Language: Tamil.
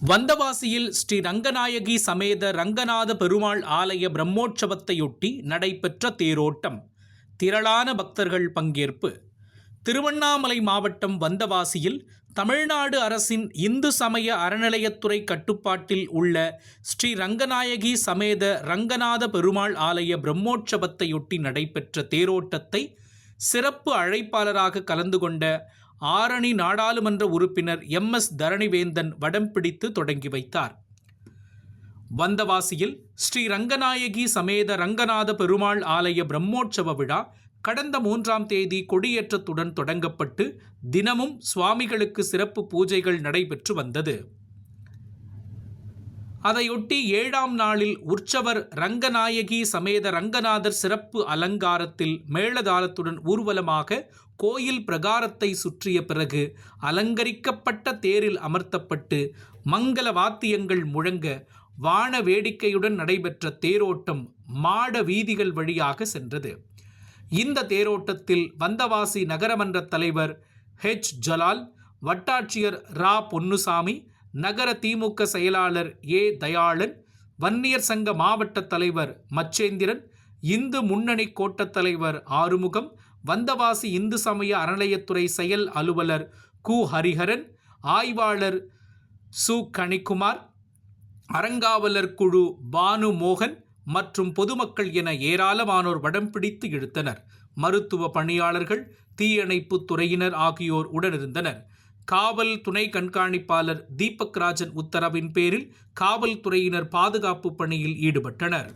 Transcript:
வந்தவாசியில் ஸ்ரீ ரங்கநாயகி சமேத ரங்கநாத பெருமாள் ஆலய பிரம்மோற்சவத்தையொட்டி நடைபெற்ற தேரோட்டம். திரளான பக்தர்கள் பங்கேற்பு. திருவண்ணாமலை மாவட்டம் வந்தவாசியில் தமிழ்நாடு அரசின் இந்து சமய அறநிலையத்துறை கட்டுப்பாட்டில் உள்ள ஸ்ரீ ரங்கநாயகி சமேத ரங்கநாத பெருமாள் ஆலய பிரம்மோற்சவத்தையொட்டி நடைபெற்ற தேரோட்டத்தை சிறப்பு அழைப்பாளராக கலந்து கொண்ட ஆரணி நாடாளுமன்ற உறுப்பினர் எம் எஸ் தரணிவேந்தன் வடம் பிடித்து தொடங்கி வைத்தார். வந்தவாசியில் ஸ்ரீ ரங்கநாயகி சமேத ரங்கநாத பெருமாள் ஆலய பிரம்மோற்சவ விழா கடந்த மூன்றாம் தேதி கொடியேற்றத்துடன் தொடங்கப்பட்டு தினமும் சுவாமிகளுக்கு சிறப்பு பூஜைகள் நடைபெற்று வந்தது. அதையொட்டி ஏழாம் நாளில் உற்சவர் ரங்கநாயகி சமேத ரங்கநாதர் சிறப்பு அலங்காரத்தில் மேளதாளத்துடன் ஊர்வலமாக கோயில் பிரகாரத்தை சுற்றிய பிறகு அலங்கரிக்கப்பட்ட தேரில் அமர்த்தப்பட்டு மங்கள வாத்தியங்கள் முழங்க வான வேடிக்கையுடன் நடைபெற்ற தேரோட்டம் மாட வீதிகள் வழியாக சென்றது. இந்த தேரோட்டத்தில் வந்தவாசி நகரமன்ற தலைவர் ஹெச். ஜலால் வட்டாட்சியர் ரா. பொன்னுசாமி நகர திமுக செயலாளர் ஏ. தயாளன் வன்னியர் சங்க மாவட்ட தலைவர் மச்சேந்திரன் இந்து முன்னணி கோட்டத் தலைவர் ஆறுமுகம் வந்தவாசி இந்து சமய அறநிலையத்துறை செயல் அலுவலர் கு. ஹரிஹரன் ஆய்வாளர் சு. கணிக்குமார் அறங்காவலர் குழு பானு மோகன் மற்றும் பொதுமக்கள் என ஏராளமானோர் வடம் பிடித்து இழுத்தனர். மருத்துவ பணியாளர்கள் தீயணைப்பு துறையினர் ஆகியோர் உடனிருந்தனர். காவல் துணை கண்காணிப்பாளர் தீபக் ராஜன் உத்தரவின் பேரில் காவல்துறையினர் பாதுகாப்பு பணியில் ஈடுபட்டனர்.